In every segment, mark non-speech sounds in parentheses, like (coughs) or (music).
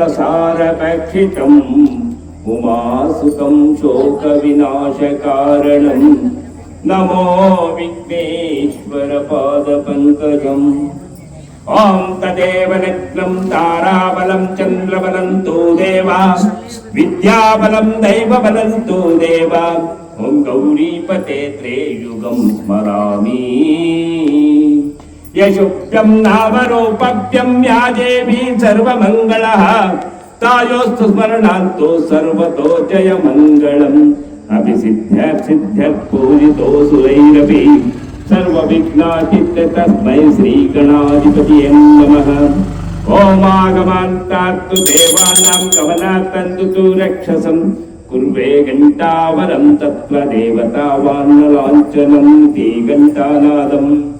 కపిస్తజంబూఫలసారభక్షితం ఉమాసుతం శోకవినాశకారణం. నమో విఘ్నేశ్వర పాదపంకజం ఓం తదేవ నగ్నం తారాబలం చంద్రబలం తో దేవా. విద్యాబలం దైవబలం తో దేవా. ఓం గౌరీపతే త్రేయుగం స్మరామి. యశుభ్యం నామరూపభ్యం యా దేవీ సర్వమంగళ తాయోస్తు స్మరణాంతో సర్వతో జయ మంగళం అభి సిద్ధ్యర్ సిద్ధ్యర్ పూజితో సురైరపి సర్వ విఘ్నాచిత్త తస్మై శ్రీ గణాధిపతి నమ ఓమాగమాంతాత్తు దేవానాం గమనాత్తంతు రక్షసం కుర్వే ఘంటావరం తత్వ దేవతావాన్నలాంఛనం తే ఘంటానాదం దీపకృష్ణ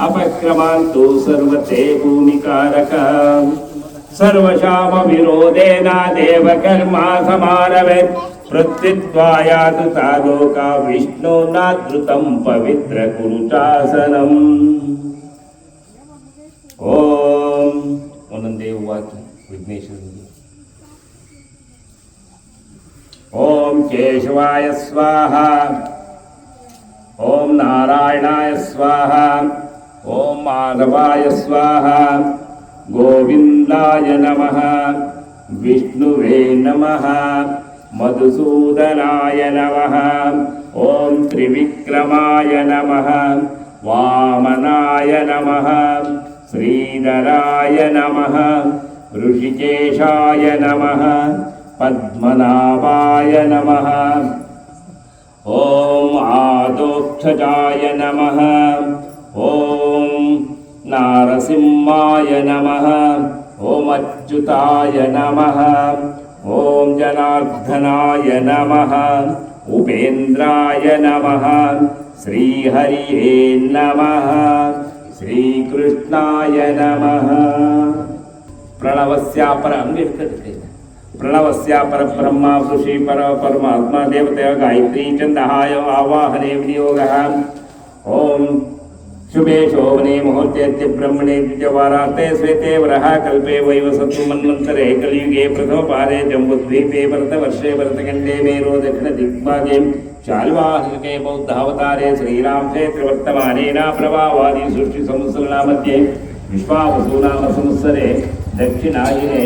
अपक्रमान्तु सर्वते भूमिकारक सर्वशाम विरोधेन देवकर्मा समारवेत् प्रत्युत्वायातु तालोका विष्णो नादृतं पवित्रकुरुचासनम् ॐ वनन्दे उवाच विघ्नेश्वर ॐ केशवाय स्वाहा ॐ नारायणाय स्वाहा ఓం మాధవాయ స్వాహ. గోవిందాయ నమ. విష్ణువే నమ. మధుసూదనాయ నమ. ఓం త్రివిక్రమాయ నమ. వామనాయ నమ. శ్రీధరాయ నమ. ఋషికేశాయ నమ. పద్మనాభాయ నమ. ఓం ఆదోక్షజాయ నమ. ఓం నారసింహాయ నమ ఓం అచ్యుతాయ నమ ఓం జనార్దనాయ నమ ఉపేంద్రాయ నమ శ్రీహరియే నమ శ్రీకృష్ణాయ నమ ప్రణవస్యాపర అంగెడుతుంది ప్రణవస్యాపర బ్రహ్మ ఋషి పర పరమాత్మ దేవత గాయత్రీ చందహాయ ఆవాహనే వినియోగ ఓం शुभे शोभने मुहूर्ते ब्रह्मणे द्विजवारार्ते श्वेते वरहाकल्पे वैवसत्तु मन्वन्तरे कलियुगे प्रथमपारे जम्बुद्वीपे भरतवर्षे भरतखण्डे मेरो दक्षिणदिग्भागे शाल्वाहृके बौद्धावतारे श्रीरामसे त्रिवर्तमानेनाप्रभावादि सृष्टिसंवत्सरनामध्ये विश्वावसूनामसंवत्सरे दक्षिणायिने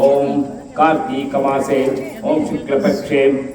ॐ कार्तीकमासे ॐ शुक्लपक्षे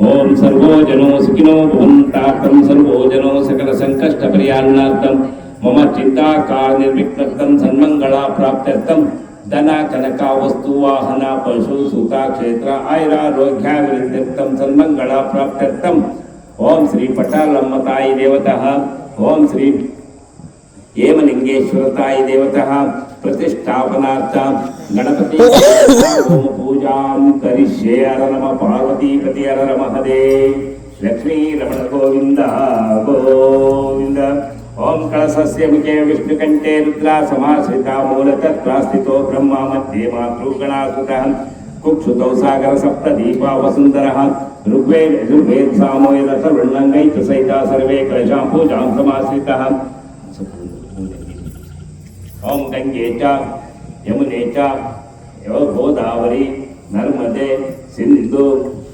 ఓం సర్వోజనో సుఖినో భవంతార్థం సర్వోజనో సకల సంకష్ట పరిహారణార్థం మమ చింతాకార నిర్విఘ్నర్థం సన్మంగళా ప్రాప్త్యర్థం ధన కనక వస్తు వాహన పశు సుత క్షేత్ర ఆయురారోగ్యాభివృద్ధ్యర్థం సన్మంగళా ప్రాప్త్యర్థం. ఓం శ్రీ పటాలమ్మ తాయి దేవత. ఓం శ్రీ ఏమ లింగేశ్వరతాయ దేవత ప్రతిష్టాపనార్థ గణపతి పూజాం కరిష్యే అరనమ పార్వతీపతి అరనమ హదే లక్ష్మీ రమణ గోవింద గోవింద. ఓం కళసస్య ముఖే విష్ణు కంటే రుద్రా సమాశ్రిత మూలతత్రాస్థితో బ్రహ్మ మధ్యే మాతృగణాసుత కుక్షుతౌ సాగర సప్త దీపా వసుందర ఋగ్వేద ఋగ్వేద సామోయద సర్వణంగైత సైతా సర్వే కలశాం పూజాం సమాశ్రిత. ఓం గంగే చ యమునే చ గోదావరి నర్మదే సింధు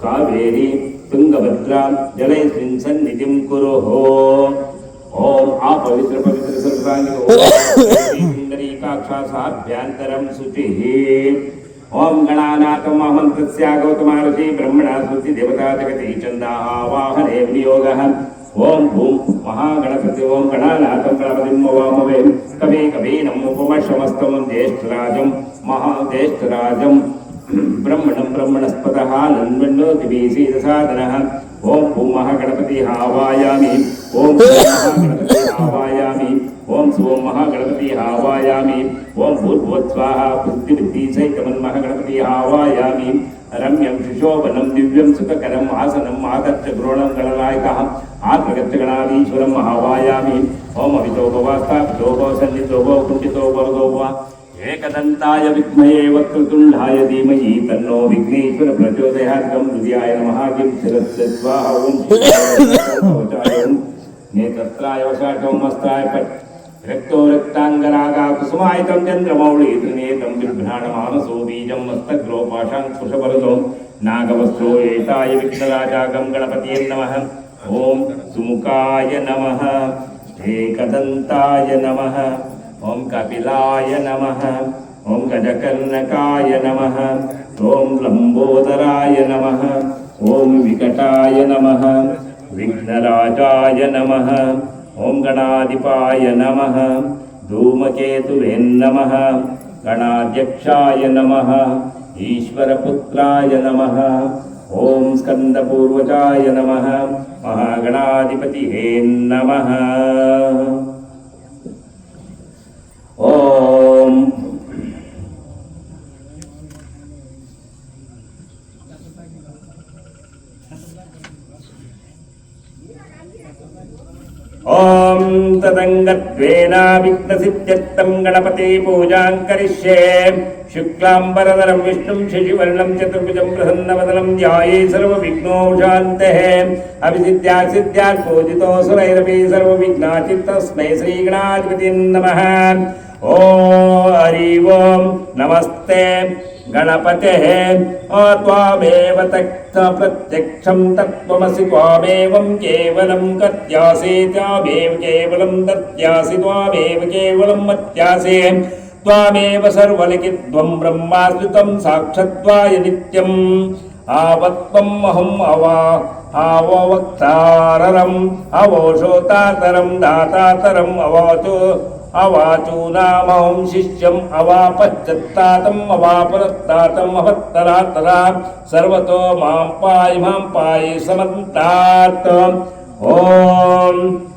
కావేరి తుంగభద్ర జలైస్మిన్ సన్నిధిం కురు ఓం ఆ పవిత్ర పవిత్ర సర్వాంగికాక్షాభ్యంతరం శుచి. ఓం గణానాథమహం తస్యా గౌతమారుషి బ్రహ్మణా స్మృతి దేవతా జగతి చందాహ వాహనే వినియోగ ఓం భూం మహాగణపతి ఓం గణానాథం గణపతిం వామవే కవి కవీనం ఉపమశమస్తం జ్యేష్ఠరాజం మహాజ్యేష్ఠరాజం. బ్రహ్మణం బ్రహ్మణస్పద నన్వన్నోతిసాదన ఓం భూం మహాగణపతి ఆవాయామి ఓం మహాగణపతి ఆవాయామి ఓం శివం మహాగణపతి ఆవాయామి ఓం భూర్భువత్స్వాహ పృథ్వీ సైతమన్మహాగణపతి ఆవాయామి రమ్యం శిశోబలం దివ్యం సుఖకరం ఆసనం ఆగత్య ద్రోణం గణనాయక ఆత్మగత్య గణాధీశ్వరం మహావాయామి ఓం అవితో ఏకదంతాయ విద్మయే వక్రతుండాయ ధీమయీ తన్నో విఘ్నేశ్వర ప్రచోదయాత్కం హృదయాయ మహాగిం శిరస్వాహం శిరస్వాహ నేత్రాయ వశాఖం మస్తాయ పట్ రక్తో రక్తాంగరాగా కుసుమాయుతం చంద్రమౌళి త్రినేతం బిభ్రాణమానసో బీజం మస్తగ్రోపాషాం స్పృశపరుతో నాగవస్త్రో ఏతాయ విఘ్నరాజాగం గణపతి నమ ఓం సుముఖాయ నమ ఏకదంతాయ నమ ఓం కపిలాయ నమ ఓం గజకర్ణకాయ నమ ఓం లంబోదరాయ నమ ఓం వికటాయ నమ విఘ్నరాజాయ నమ ఓం గణాధిపాయ నమ. ధూమకేతువేన్నమ గణాధ్యక్షాయ నమ. ఈశ్వరపుత్రాయ నమ. ఓం స్కందపూర్వజాయ నమ. మహాగణాధిపతి నమ. ఓం. Thank you. ॐ स्कन्दपूर्वजाय नमः महागणाधिपतिहे नमः ॐ ॐ तदङ्गत्वेनाविघ्नसिद्ध्यर्थं गणपते पूजां करिष्ये शुक्लाम्बरधरं विष्णुं शशिवर्णं चतुर्भुजं प्रसन्नवदनं ध्याये सर्वविघ्नोशान्तः अभिसिद्ध्यासिद्ध्यात् पूजितो सुरैरपि सर्वविघ्नाचित्तस्मै श्रीगणाधिपतिं नमः ॐ हरि ओं नमस्ते गणपतेः त्वामेव तक्त प्रत्यक्षं तत्त्वमसि त्वामेवं केवलं कत्यासि त्वामेव केवलं दत्यासि त्वामेव केवलं मत्यासि त्वामेव सर्वलिखित्वं ब्रह्माश्रितं साक्षत्वाय नित्यम् आवत्त्वम् अहम् अवा आववक्ताररम् अवोषोतातरं दातातरम् अवाचो అవాచూనామం శిష్యం అవాపచ్చత్తాతం అవాపరత్తాతం అవత్తరాత్తరా సర్వతో మాం పాయి మాం పాయి సమంతాత్ ఓం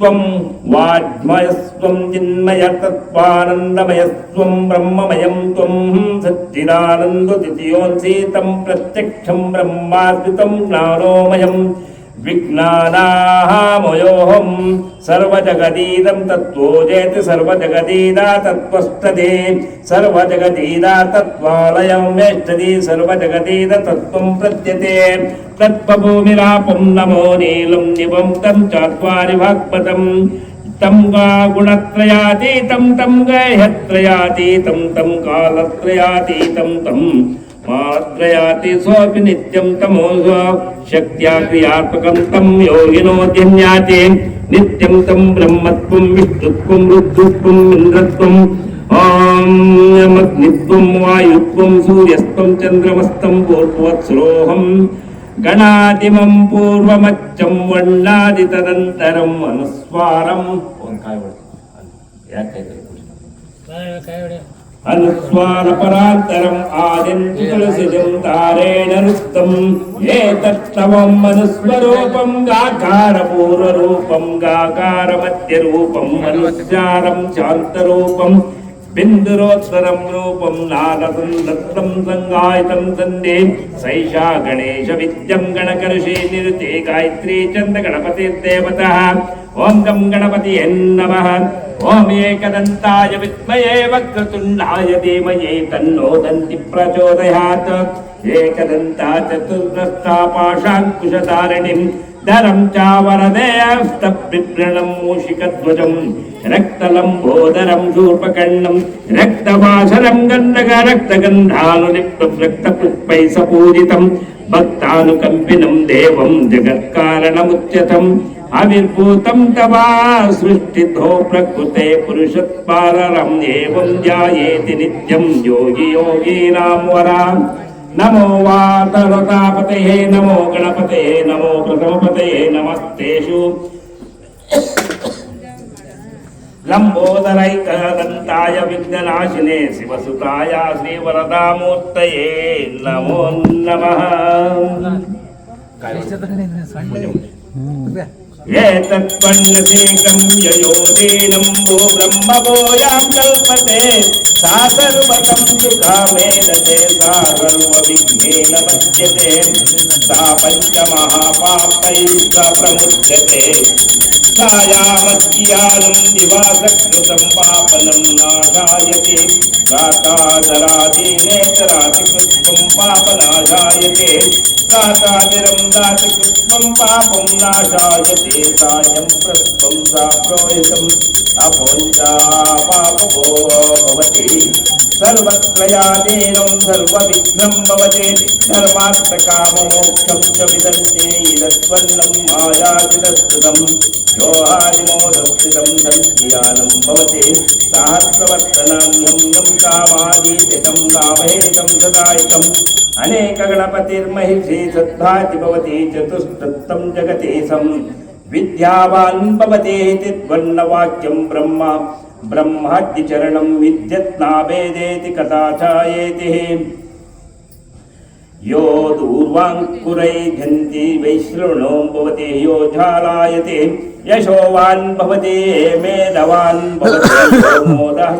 త్వం వాజ్మయస్వం చిన్మయతత్వానందమయస్వం బ్రహ్మమయం త్వం సచ్చిదానందతిథియోన్సీతం ప్రత్యక్షం బ్రహ్మాస్మితం జ్ఞానోమయం విజ్ఞానాహామయోహం సర్వజగదీదం తత్వోజేతి సర్వజగదీదా తత్వస్తది సర్వజగదీదా తత్వాలయం వేష్టది సర్వజగదీద తత్వం ప్రత్యతే తత్వభూమిరాపం నమో నీలం నివం తం చాత్వారి వాక్పదం తం గా గుణత్రయాతీతం తం గేహత్రయాతీతం తం కాలత్రయాతీతం తం మాత్రయాతి సోపి నిత్యం తమోజో. శక్త్యా క్రియాత్మకం తం యోగినోద్యన్యాతి నిత్యం తం బ్రహ్మత్వం విష్ణుత్వం రుద్రుత్వం ఇంద్రత్వం. ఆగ్నిత్వం వాయుత్వం సూర్యస్తం చంద్రమస్తం పూర్వవత్సరోహం గణాదిమం పూర్వమచ్చం వండాది తదంతరం అనుస్వారం. వంకాయ वर्णादि तदन्तरम् अनुस्वारम् ಯಾಕೆ अनुस्वारपरान्तरम् आदिन्ति तुलसिजं तारेण रुक्तम् एतत्तवम् अनुस्वरूपम् गाकारपूर्वरूपम् गाकारमध्यरूपम् अनुस्यारम् शान्तरूपम् बिन्दुरोत्तरं रूपं नादतं दत्तं सङ्गायितं सन्धे सैषा गणेशविद्यं गणकर्षे निरुते गायत्री चन्दगणपतिर्देवतः ఓం గం గణపతి ఎన్నమ ఓం ఏకదంతాయ విద్మయే వక్రతుండాయ ధీమయే తన్నో దంతి ప్రచోదయాత్. ఏకదంతా చతుర్దష్టా పాశాంకుశధారిణిం ధరం చావరదేయస్తప్రణం మూషికధ్వజం. రక్తలంబోదరం శూర్పకర్ణం రక్తవాసరం గంధక రక్తగంధానులిప్తం రక్తపుష్పై సపూజితం. భక్తానుకంపినం దేవం జగత్కారణముచ్యతం. ఆవిర్భూతం తవా సృష్టితో ప్రకృతే పురుషత్పాలరం ఏవం జాయేతి నిత్యం యోగి యోగీనాం వరాం. నమో వాతరతాపతే నమో గణపతే నమో ప్రథమపతే నమస్తేషు. లంబోదరైకదంతాయ విఘ్ననాశినే శివసుతాయ శ్రీవరదామూర్తయే నమో నమః. ఏతత్పన్నసేకం యయోదేనం భో బ్రహ్మభోయాం కల్పతే సా సర్వతం సుఖామేనతే సా సర్వవిఘ్నేన పద్యతే సా పంచమహాపాపై స ప్రముచ్యతే ఛాయామధ్యానం నివాసకృతం పాపనం నాశాయతే కాకాదరాదీనేతరాతికృత్వం పాపనాశాయతే కాకాదిరం దాతికృత్వం పాపం నాశాయతే సాయం ప్రస్వం సాప్రోహితం అపోంచా పాపభో భవతి. సర్వత్రయాదీనం సర్వవిఘ్నం భవతి. ధర్మార్థకామమోక్షం చ విదర్శే ఇదస్వర్ణం మాయాదిదస్కృతం యోహాదిమోదస్థితం సంఖ్యానం భవతి. సహస్రవర్తనాన్యం కామాదీతం నామహేతం సదాయితం అనేక గణపతిర్మహిషి సద్భాతి భవతి. చతుస్తత్తం జగతి సం विद्यावान् ब्रह्म ब्रह्माद्यचरणं विद्यत्नाभेदेति कथा यो दूर्वाङ्कुरैघन्ति भवति, यो यशोवान् भवति मेधवान् भवति मोदः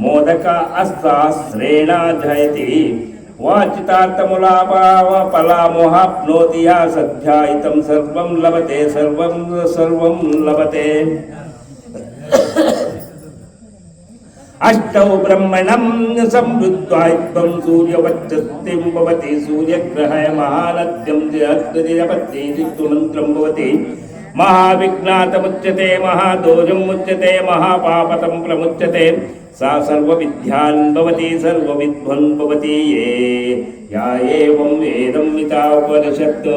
मोदक अस्तास्त्रेणा जयति। वाचितार्थमुलापावपलामोहाप्नोति या सध्यायितं सर्वं लभते सर्वं सर्वं लभते अष्टौ ब्रह्मणं संवृत्त्वात्वं सूर्यवच्चस्तिं भवति सूर्यग्रहय महानद्यं जयत्रिजपत्ति मन्त्रं भवति महाविघ्नातमुच्यते महादोषमुच्यते महापापतं प्रमुच्यते सा सर्वविद्यान् भवति सर्वविद्वन् भवति ये या एवं वेदं विता उपनिषत्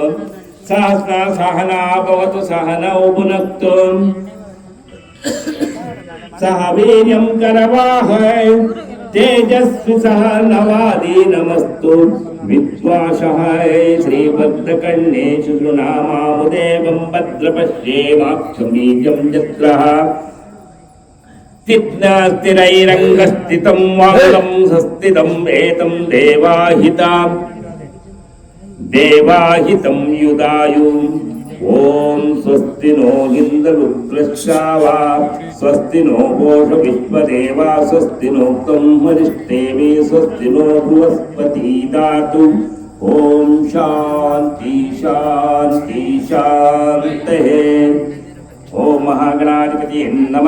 सहस्रा सहना भवतु सहनौ भुनक्तु सह वीर्यं करवाहै तेजस्वि सह नवादी नमस्तु विद्वाषहाय श्रीभद्रकर्णेषु शृणामामुदेवं भद्रपश्येमाक्षमीर्यं यत्रः స్థిరైరంగస్థితం వాంగం సస్థితం ఏతం దేవాహితాం. దేవాహితం యుదాయు. ఓం స్వస్తి నో ఇంద్రరుద్రక్షావా స్వస్తి నో ఘోష విశ్వదేవా. స్వస్తి నోక్తం హరిష్టేవి స్వస్తి నో బృహస్పతి దాతు ఓం శాంతి శాంతి శాంతే ఓం మహాగణాధిపతి నమ.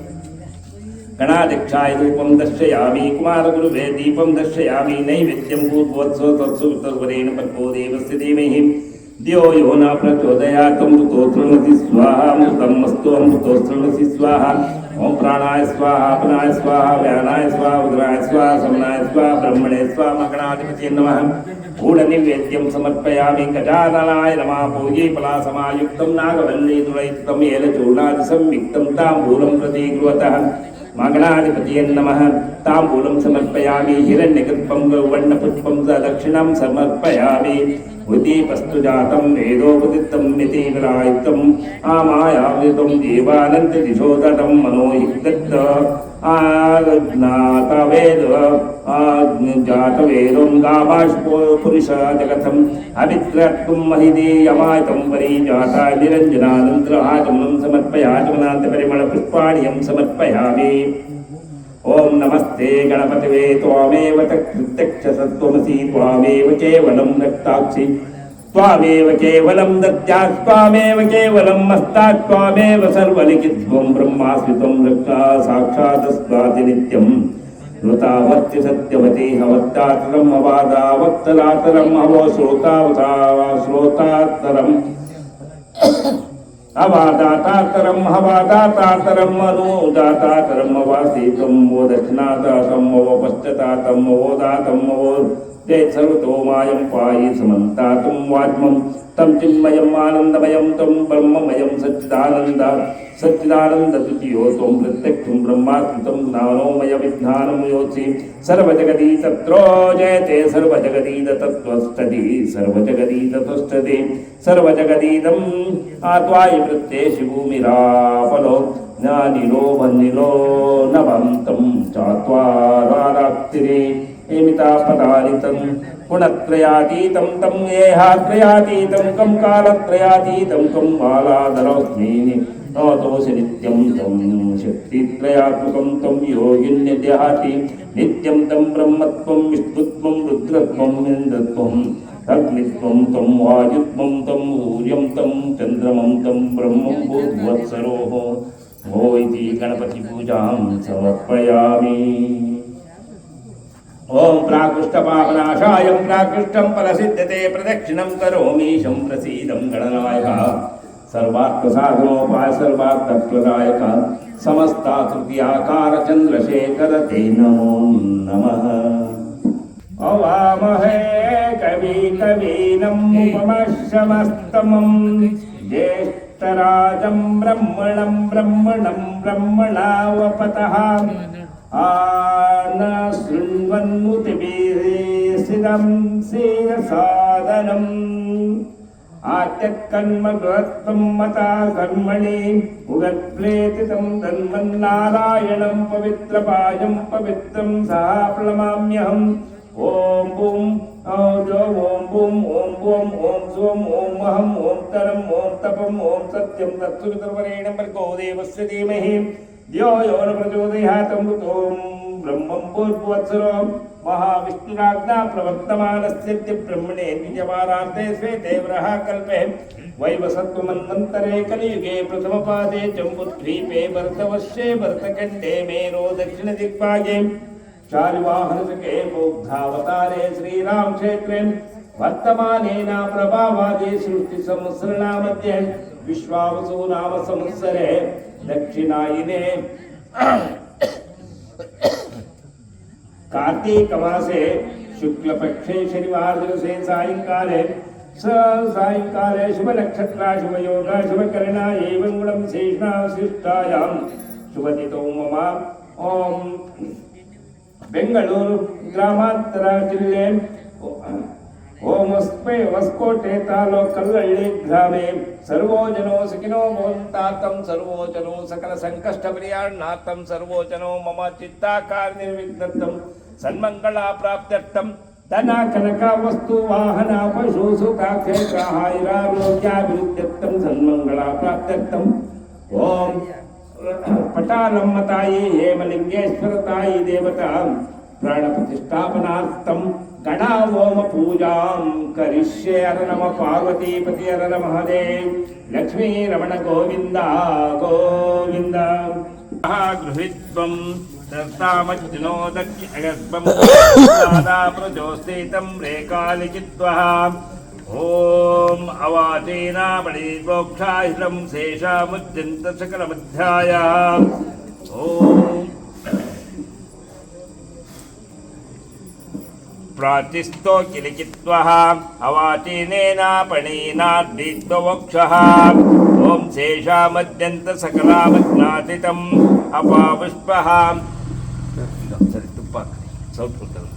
సమర్పయామి గణాధ్యక్షాయ రూపం దర్శయామి కుమారగురువే దీపం దర్శయామి నైవేద్యం పూర్వోత్సవ తత్సువరేణ పర్వో దేవస్య ధీమహి దియో యో న ప్రచోదయాత్ అమృతో తృణసి స్వాహ అమృతం మస్తు అమృతో తృణసి స్వాహ ఓం ప్రాణాయ స్వాహ అపనాయ స్వాహ వ్యానాయ స్వాహ ఉదరాయ స్వాహ సమనాయ స్వాహ బ్రహ్మణే స్వాహ మగణాధిపతి నమ గూఢ నివేద్యం సమర్పయామి గజాననాయ నమ పూజే ఫలాసమాయుక్తం నాగవల్లీదురైతం ఏలచూర్ణాది సంయుక్తం மங்களாதிபதியன் நம தாம்பூலம் சமர்ப்பயாமி ஹிரண்யகல்பம் கௌவண்ணபுஷ்பம் சதட்சிணம் சமர்ப்பயாமி உதீபஸ்து ஜாதம் வேதோபதித்தம் நிதீவராயுத்தம் ஆமாயாவிதம் ஜீவானந்த திசோதரம் மனோஹிதத்தம் आगज्ञातवेद जातवेदोङ्गाभाष्पो पुरुषः जगथम् अभित्रत्वं महिदीयमायतं परिजाता निरञ्जनानन्तराचमनं समर्पयाचमनान्तपरिमलपुष्पाणि यं समर्पयामि ॐ नमस्ते गणपतिवे त्वामेव तत्कृत्यक्षसत्त्वमसि त्वामेव केवलं रक्ताक्षि స్వామేవ కేవలం దత్యాస్వామేవ కేవలం మస్తాస్వామేవ సర్వలిఖిత్వం బ్రహ్మాస్మితం రక్షా సాక్షాదస్వాతి నిత్యం. ృతావర్తి సత్యవతి హవత్తాతరం అవాదా వక్తలాతరం అవో శ్రోతావతా శ్రోతాతరం అవాదాతాతరం హవాదాతాతరం అనూదాతాతరం అవాసీతం ఓ దక్షిణాతాతం ఓ పశ్చతాతం ఓ దాతం ఓ ते सर्वतो मायं पायि समन्तातं वाग्मं तं चिन्मयम् आनन्दमयं तं ब्रह्ममयं सच्चिदानन्द सच्चिदानन्दद्वितीयो त्वं प्रत्यक्षं ब्रह्मात्मतं ज्ञानोमय विज्ञानं योत्सि सर्वजगदी तत्रो जयते सर्वजगदीदतत्त्वस्थति सर्वजगदीदतुष्टति सर्वजगदीदम् आत्वायि प्रत्येषि भूमिरापलो ज्ञानिलो वन्निलो नवं तं चात्वाराप्तिरे हेमितापदारितं गुणत्रयातीतं तं येहात्रयातीतं कं कालत्रयातीतं कं बालाधरोऽस्मि नोतोऽसि नित्यं तं शक्तित्रयात्मकं तं योगिन्यद्याति नित्यं तं ब्रह्मत्वं विष्णुत्वं रुद्रत्वं इन्द्रत्वं अग्नित्वं तं वायुत्वं तं सूर्यं तं चन्द्रमं तं ब्रह्मं भूद्वत्सरोः भो इति गणपतिपूजां समर्पयामि। ఓం ప్రాకృష్టపాపనాశాయం ప్రాకృష్టం ఫలసిద్ధతే ప్రదక్షిణం కరోమీశం ప్రసీదం గణనాయక. సర్వార్థసాధనోపాయ సర్వార్థప్రదాయక. సమస్తాకృతియాకార చంద్రశేఖర తే నమో నమ. అవామహే కవి కవీనముపమశమస్తమం జ్యేష్ఠరాజం బ్రహ్మణం బ్రహ్మణం బ్రహ్మణావపత. ஆனஸ்ருண்வன்முதிபீரேசிதம் சீரசாதனம். ஆத்தியக்கண்மத்வம் மதா கர்மணி உகத்பிரேதிதம் தன்மன்னாராயணம் பவித்ரபாயம் பவித்ரம் சா பிரணமாமியகம் ஓம் பூம் ஓம் ஓம் பூம் ஓம் ஓம் ஓம் சோம் ஓம் அஹம் ஓம் தரம் ஓம் தபம் ஓம் சத்யம் தத்சுவிதர்வரேணம் பர்கோ தேவஸ்ய தீமஹி. धीमहि धियो यो न प्रचोदयातं ॐ ब्रह्मं भूर्भुवत्सरो महाविष्णुराज्ञा प्रवर्तमानस्य ब्रह्मणे निजवारान्ते श्वेते वरः कल्पे वैवसत्वमन्वन्तरे कलियुगे प्रथमपादे जम्बुद्वीपे भरतवर्षे भरतखण्डे मेरो दक्षिणदिग्भागे चारुवाहनसखे बौद्धावतारे श्रीरामक्षेत्रे वर्तमानेन प्रभावादे सृष्टिसंवत्सरणामध्ये विश्वावसु नाम संवत्सरे दक्षिणायने। कार्तीकमासे शुक्लपक्षे शनिवासरसे सायङ्काले स नक्षत्र शुभनक्षत्रा शुभयोगा शुभकरणा एवं गुणं शेषणाशिष्टायां शुभतितो मम ఓమస్మే వస్కోటేతాలో కల్ల ఇడిగ్రామే సర్వోజనో సుఖినో భవంతాత్తం సర్వోజనో సకల సంకష్ట పరియాణాత్తం సర్వోజనో మమ చిత్తాకార నిర్విఘ్నం సన్మంగళా ధన కనక వస్తు వాహన పశు ఓం పటాలమ్మతాయి హేమలింగేశ్వరతాయి దేవత ప్రాణప్రతిష్టాపనార్థం గణావోమ పూజాం కరిష్యే అర నమ పార్వతీపతి అర నమ హదేవ్ లక్ష్మీ రమణ గోవింద గోవింద గృహిత్వం దర్తామజ్జనో దక్షిణగర్భం ప్రజోస్థితం రేకాలిచిత్వః ॐ अवाचेनापणिमोक्षाहिलं शेषामुद्यन्त सकलमध्याय ॐ प्राचिस्तो किलिचित्वः अवाचीनेनापणीनाद्धित्ववक्षः ॐ शेषामद्यन्त सकलामज्ञातितम् अपापुष्पः ಸರಿ ತುಪ್ಪ ಸೌತ್ ಕೊಡ್ತಾರೆ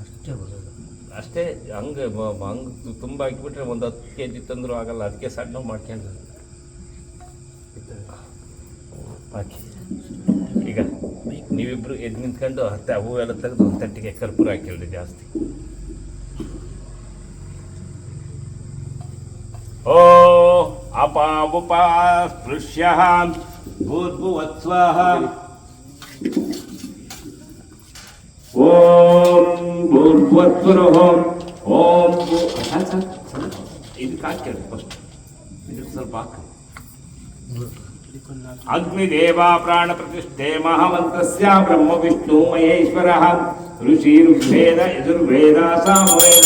ಅಷ್ಟೇ ಬರೋದು ಅಷ್ಟೇ ಹಂಗೆ ಮ- ಮ- ಹಂಗೆ ತುಂಬ ಹಾಕಿಬಿಟ್ರೆ ಒಂದು ಹತ್ತು ಕೆ ಜಿ ತಂದರೂ ಆಗಲ್ಲ ಅದಕ್ಕೆ ಸಣ್ಣ ಮಾಡ್ಕೊಂಡು ಹಾಕಿ ಈಗ ನೀವಿಬ್ರು ಎದ್ದು ನಿಂತ್ಕೊಂಡು ಹತ್ತೆ ಹೂವೆಲ್ಲ ತೆಗೆದು ಒಂದು ತಟ್ಟಿಗೆ ಕರ್ಪೂರ ಹಾಕಿಲ್ರಿ ಜಾಸ್ತಿ ಓ ಅಪಾವುಪ ಸ್ಪೃಶ್ಯ ಭೂರ್ಭುವತ್ಸ್ವಃ ಓಂ ಭೂರ್ಭುವತ್ವರಃ ಓಂ ಭೂ- ಸಾಕು ಸಾಕು ಸಾಕು ಇದಕ್ಕೆ ಹಾಕಿ ಫಸ್ಟ್ ಇದಕ್ಕೆ ಸ್ವಲ್ಪ ಹಾಕಿ అగ్నిదేవా ప్రాణ ప్రతిష్ఠే మహామంత్రస్య బ్రహ్మ విష్ణు మహేశ్వర. ఋషిర్వేద యజుర్వేద సామవేద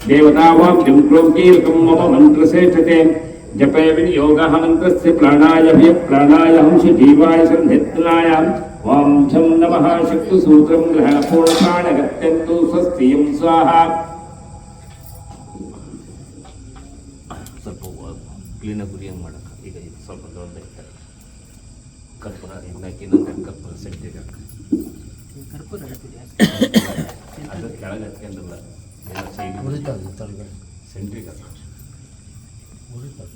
ವಿಷ್ಣು ಮಹೇಶ್ವರ ಋಷಿ ವೇದ ಸಾಮವೇದತರುಣ್ಣಾಂಚಂದ್ರಿ ಪರ್ವತೋ ದೇವತಾವಾಕ್ಯಂ ಕ್ರೋಕೀಲಕಂ ಮಮ ಮಂತ್ರಶ್ರೇಷ್ಠತೆ ಜಪೇ ವಿನಿಯೋಗಃ ಮಂತ್ರಸ್ಯ ಪ್ರಾಣಾಯ ವ್ಯ ಪ್ರಾಣಾಯ ಹಂಸ ಜೀವಾಯ ಸಂಧಿತ್ನಾಯ ಓಂ ಝಂ ನಮಃ ಶಕ್ತು ಸೂತ್ರಂ ಗ್ರಹಣ ಪೂರ್ಣ ಪ್ರಾಣ ಗತ್ಯಂತು ಸ್ವಸ್ತಿಯಂ ಸ್ವಾಹ ಸ್ವಲ್ಪ ಕ್ಲೀನಾಗಿ ಗುರಿಯಂಗೆ ಮಾಡಕ್ಕೆ ಈಗ ಇದು ಸ್ವಲ್ಪ ದೊಡ್ಡದೈತೆ ಕರ್ಪೂರ ಇದನ್ನ ಹಾಕಿ ಇನ್ನೊಂದು ಕರ್ಪೂರ ಸೆಂಟಿಗೆ ಹಾಕಿ (coughs) ಅದು ಕೆಳಗೆ ಹತ್ಕೊಂಡಿಲ್ಲ ಉರಿತದೆ ತಳಗಡೆ. ಸೆಂಟ್ರಿಗೆ ಉರಿತದೆ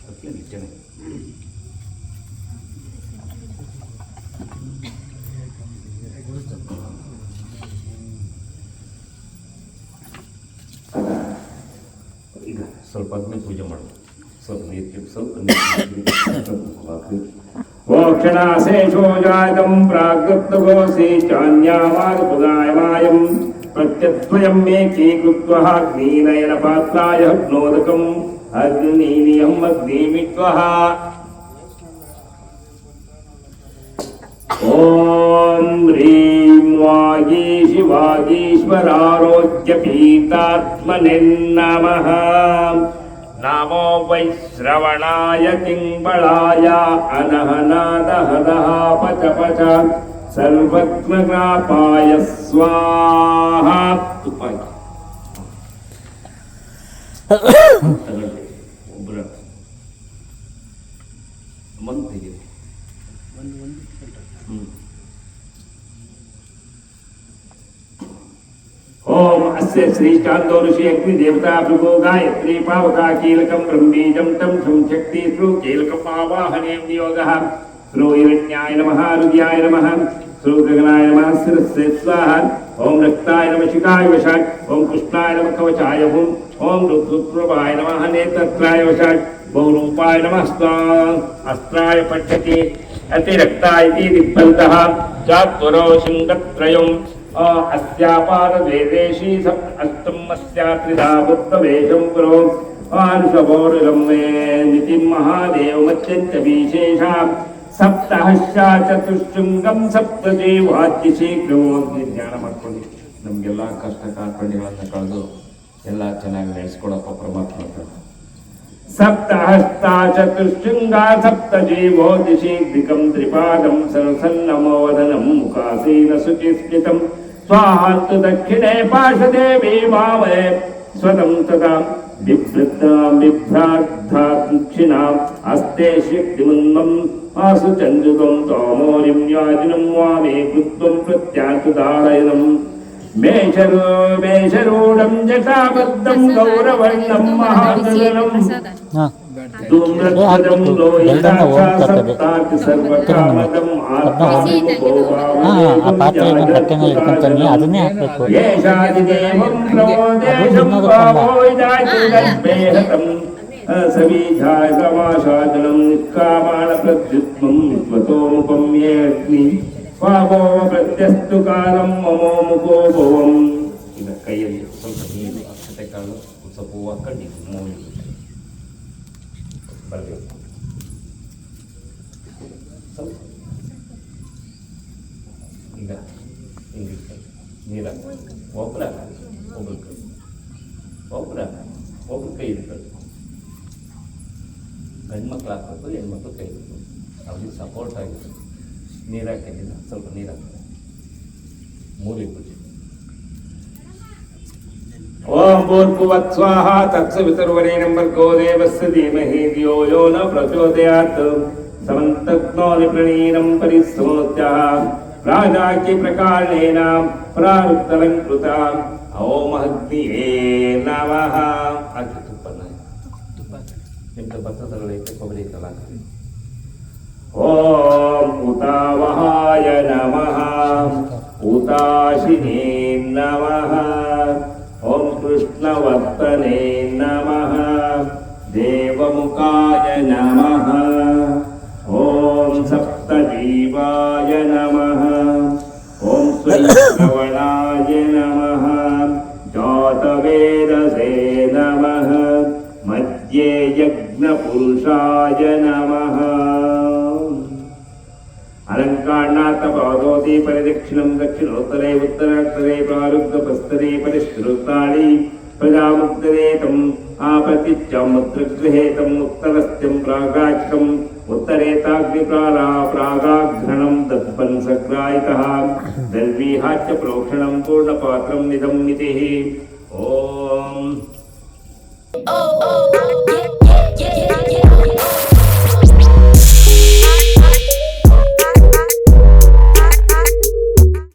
ಅದಕ್ಕೆ ನಿಜನೇ ಸ್ವಲ್ಪ ಅದನ್ನು ಪೂಜೆ ಮಾಡೋದು ಸ್ವಲ್ಪ ನೀರು ಸ್ವಲ್ಪ ನೀರು मोक्षणाशेषो जातं प्राकृतगोऽसि ప్రత్యత్వయం మే కీకృత్వీనయన పాత్రాయ క్లోదకం అగ్నినియం అగ్నిమిత్వ ఓం హ్రీం వాగీషి వాగీశ్వరారోగ్యపీతాత్మనే నమ నమో వై శ్రవణాయ కింబళాయ అనహనాదహదహాపచపచ సర్వజ్ఞాపాయ స్వాహా. తుపాకి ఓం అస్య శ్రీకాంతో ఋషి అగ్ని దేవతాభిభో గాయత్రీ పావకా కీలకం బ్రహ్మీజం తం శక్తి కీలకం ఆవాహనేం యోగ శ్రోయుజ్ఞాయ నమ రుద్యాయ నమ శ్రోగగనాయ నమ శిరస్సే స్వాహ. ఓం రక్తాయ నమ శిఖాయ వశాట్ ఓం కృష్ణాయ నమ కవచాయ ఓం ఓం రుద్రుప్రభాయ నమ నేత్రాయ వశాట్ బహురూపాయ నమ అస్త్రాయ పఠ్యతి అతిరక్తాయి దిప్పంత చాత్వరో శృంగత్రయం. अस्यापादवेदेशी अष्टमस्यात्रिधावृत्तवेषं पुरो आनुषभोरुरम्ये नितिं महादेवमत्यन्तविशेषाम् ಸಪ್ತಹಶ್ಚ ಚತುಶೃಂಗಂ ಸಪ್ತದೇವಾದ್ಯ ಶೀಘ್ರವೋ ಜ್ಞಾನ ಮಾಡ್ಕೊಂಡು ನಮಗೆಲ್ಲ ಕಷ್ಟ ಕಾರ್ಪಣ್ಯಗಳನ್ನು ಕಳೆದು ಎಲ್ಲ ಚೆನ್ನಾಗಿ ನಡೆಸ್ಕೊಡಪ್ಪ ಪರಮಾತ್ಮ ಸಪ್ತಹಸ್ತ ಸಪ್ತಹಸ್ತಾ ಸಪ್ತ ಜೀವೋ ದಿಶೀಘ್ರಿಕಂ ತ್ರಿಪಾದಂ ಸರಸನ್ನಮೋದನಂ ಮುಖಾಸೀನ ಶುಚಿಸ್ಮಿತಂ ಸ್ವಾಹಾಂತು ದಕ್ಷಿಣೆ ಪಾರ್ಶ್ವದೇವಿ ಮಾವೇ ಸ್ವತಂ ತದಾ ಬಿಭೃತಾಂ ಬಿಭ್ರಾದ್ಧಾತ್ ದಕ್ಷಿಣಾಂ ಅಸ್ತೆ ಶಕ್ತಿಮುನ್ಮಂ ఆసుచంద్రుకం తోమోరిం యాజినం వామే కృత్వం ప్రత్యాకుదారయనం మేషరో మేషరోడం జటాబద్ధం గౌరవర్ణం సబీజాయ సమాసాదనం నిష్కామాల ప్రత్యుత్వం విశ్వతోముఖం ఏగ్ని స్వాభోమ ప్రత్యస్తు కాలం మమో ముఖో భవం ಈಗ ಕೈಯಲ್ಲಿ ಸ್ವಲ್ಪ ನೀರು ಅಕ್ಷತೆ ಕಾಳು ಸ್ವಲ್ಪ ಹೂವು ಹಾಕೊಂಡು ಮೂವಿ ಬರಬೇಕು ಸ್ವಲ್ಪ ಈಗ ಹಿಂಗೆ ನೀರ ಒಬ್ಬರ ಒಬ್ಬರ ಕೈ ಒಬ್ಬರ ಒಬ್ಬರ ಕೈ ಇರ್ತದೆ ಗಂಡು ಮಕ್ಳು ಹಾಕ್ಬೇಕು ಹೆಣ್ಮಕ್ಳು ಕೈ ಇಡ್ಬೇಕು ಅವ್ರಿಗೆ ಸಪೋರ್ಟ್ ಆಗಿರುತ್ತೆ ನೀರು ಹಾಕಿದ್ದೀನಿ ಸ್ವಲ್ಪ ನೀರು ಹಾಕ್ತಾರೆ ಮೂರಿಗೆ ಪೂಜೆ ಓಂ ಭೂರ್ಭುವತ್ ಸ್ವಾಹ ತತ್ಸವಿತುರ್ವರೇಣಂ ಭರ್ಗೋ ದೇವಸ್ಯ ಧೀಮಹಿ ಧಿಯೋ ಯೋ ನ ಪ್ರಚೋದಯಾತ್ ಸಮಂತಗ್ನೋನಿ ಪ್ರಣೀನಂ ಪರಿಸ್ಮೋತ್ಯಃ ಪ್ರಾಜಾಕಿ ಪ್ರಕಾರೇಣ ಪ್ರಾರುತ್ತಲಂಕೃತ ಓಂ ಅಗ್ನಿಯೇ ನಮಃ ಹಾಕಿ ತುಪ್ಪನ ನಿಮ್ದು ಭತ್ತದಲ್ಲೈತೆ ಕೊಬ್ಬರಿ ಐತಲ್ಲ ಹಾಕಿ. ಓಂ ಉತಾವಹಾಯ ನಮಃ ಉತಾಶಿನೇ ನಮಃ ಓಂ ಕೃಷ್ಣವರ್ತನೆ ನಮಃ ದೇವಮುಖಾಯ ನಮಃ प्रागाख्यम्। उत्तरेताग्निप्राला प्रागाघ्रणं दत्पन् सक्रायितः दर्वीहाच्य प्रोक्षणं पूर्णपात्रं निदं मितिः